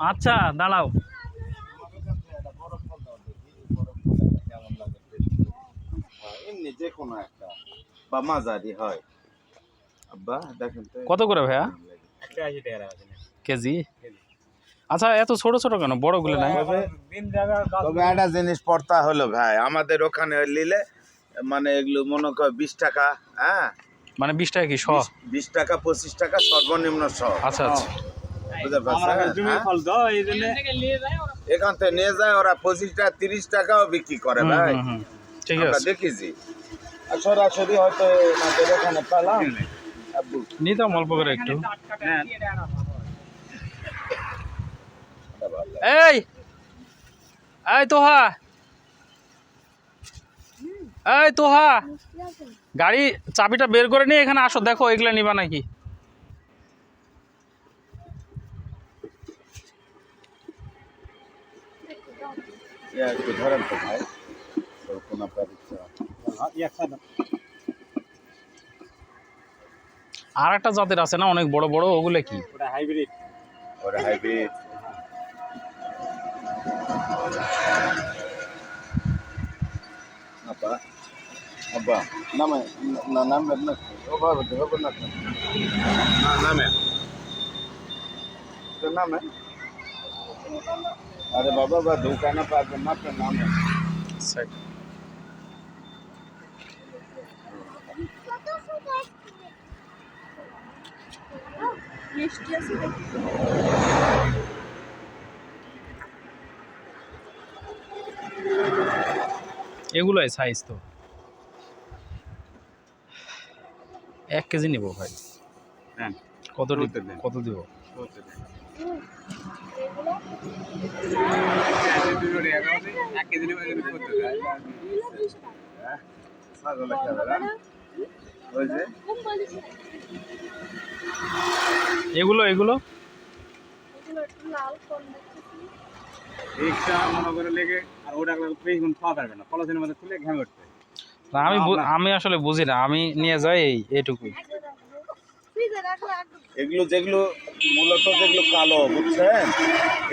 আচ্ছা দাঁড়াও। এমনি যে কোনো একটা বা মাঝারি হয়। আব্বা দেখেন কত করে ভাইয়া? কেজি? আচ্ছা এত ছোট ছোট কেন? বড়গুলো নাই? তবে একটা জিনিস পড়তা হলো ভাই আমাদের ওখানে নিলে মানে এগুলো মনে কর বিশ টাকা হ্যাঁ? মানে বিশ টাকা কি শ? বিশ টাকা পঁচিশ টাকা সর্বনিম্ন সহ আচ্ছা আচ্ছা। বুঝতে পারছেন? জমি হ্যাঁ? এখান থেকে নিয়ে যায় ওরা পঁচিশ টাকা তিরিশ টাকাও বিক্রি করে ভাই। ঠিক আছে। দেখেছি। সরাসরি হয়তো ওখানে পেলাম। নিতাম অল্প করে একটু। হ্যাঁ। এই! এই তোহা! এই তোহা! গাড়ি চাবিটা বের করে নিয়ে এখানে আসো দেখো এগুলা নিবা নাকি? একটু ধরেন তো ভাই। কোন আর একটা জাতের আছে না অনেক বড় বড় ওগুলো কি? ওটা হাইব্রিড ওরা হাইব্রিড আব্বা আব্বা নামে না নামে না ওভাবে তো হবে না না নামে। নামে? अरे बाबा बा दुकान पर आके मत नामे মিষ্টি আছে দেখি। এগুলোই সাইজ তো এক কেজি নিব ভাই হ্যাঁ কত কত? দিব। এগুলো এগুলো। রিক্সা মনে করে লেগে আর ওটা বেশিক্ষণ খাওয়া পারবে না পলাশের মধ্যে খুলে ঘামে উঠবে না আমি আমি আসলে বুঝি না আমি নিয়ে যাই এই এইটুকুই এগুলো যেগুলো মূলত যেগুলো কালো বুঝছেন?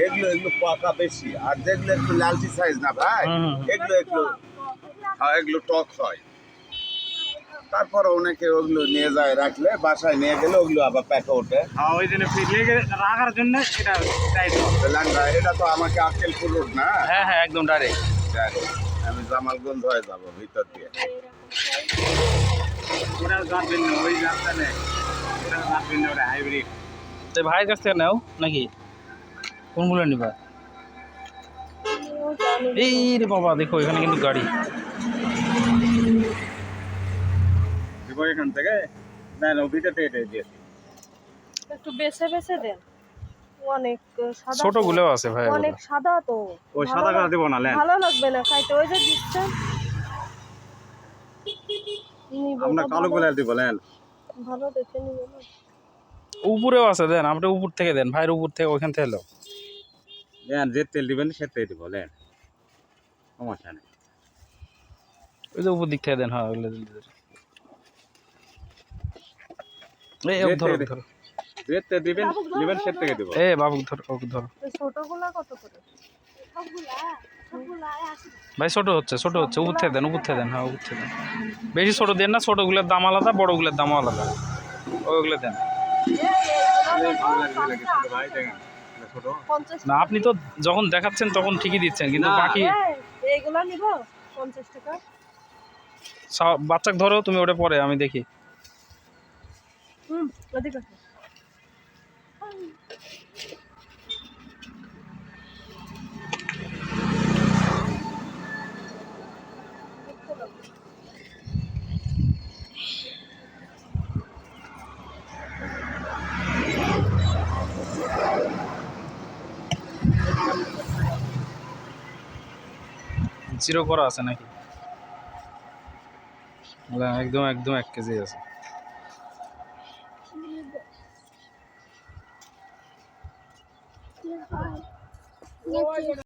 এগুলো এগুলো পাকা বেশি। আর যেগুলো একটু লালচি সাইজ না ভাই। এগুলো একটু হ্যাঁ এগুলো টক হয়। তারপর অনেকে ওগুলো নিয়ে যায় রাখলে বাসায় নিয়ে গেলে ওগুলো আবার প্যাকে ওঠে ওই জন্য রাখার জন্য এটা এটা তো আমাকে আক্কেলপুর রোড না? হ্যাঁ হ্যাঁ একদম ডাইরেক্ট হোক, আমি জামালগঞ্জ হয়ে যাব ভিতর দিয়ে। ওটা জানবেন না ওই জানতে নেই তো ভাইয়ের কাছ থেকে নাও নাকি? কোনগুলো নিবা। এই রে বাবা দেখো এখানে কিন্তু গাড়ি। এখান থেকে? না না থেকে দিয়েছি। একটু বেছে বেছে দেন। অনেক সাদা ছোট তো। গুলোও আছে ভাই অনেক সাদা তো। ওই সাদা দিব না লেন। ভালো লাগবে না খাইতে। ওই যে দিচ্ছেন। আমরা কালো ভালো- গোলাল দিব লেন। ভালো দেখে নিবো উপরেও আছে দেন আপনি উপর থেকে দেন ভাইয়ের উপর থেকে ওইখান থেকে এলো লেন যে তেল দিবেন সে তেল দিব লেন সমস্যা নেই। ওই যে উপর দিক থেকে দেন হ্যাঁ ওগুলো দিলে এই ধরো ধরো। যে দিবেন দিবেন সে থেকে দিব। এ বাবু ধরো ধরো। ছোটগুলা কত করে? সবগুলা? ভাই ছোট হচ্ছে ছোট হচ্ছে থেকে দেন থেকে দেন হ্যাঁ থেকে দেন। বেশি ছোট দেন না ছোটগুলোর দাম আলাদা বড়গুলোর দাম আলাদা। ওইগুলো দেন। ভাই দেখেন এটা ছোট পঞ্চাশ না আপনি তো যখন দেখাচ্ছেন তখন ঠিকই দিচ্ছেন কিন্তু। বাকি বাচ্চাকে ধরো তুমি ওটা পরে আমি দেখি। হুম জিরো করা আছে নাকি? না, একদম একদম এক কেজি আছে।